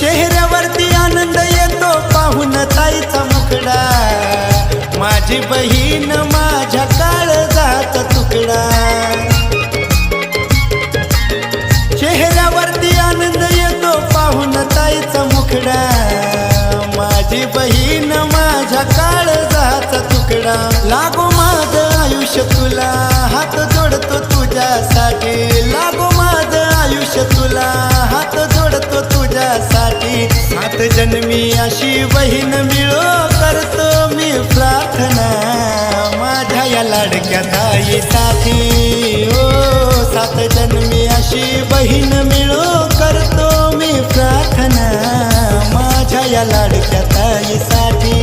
चेहऱ्यावरती आनंद येतो पाहून ताईचा मुकडा. माझी बहीण माझ्या काळजाचा तुकडा. चेहऱ्यावरती आनंद येतो पाहून ताईचा मुकडा. माझी बहीण माझ्या जात तुकडा. लागो माझं आयुष्य तुला हात जोडतो तुझ्यासाठी. लागो माझं आयुष्य तुला हात सात जन्मी अशी बहीण मिळो करतो मी प्रार्थना. माझ्या या लाडक्या ताई साठी ओ सात जन्मी अशी बहीण मिळो करतो मी प्रार्थना. माझ्या या लाडक्या ताई साठी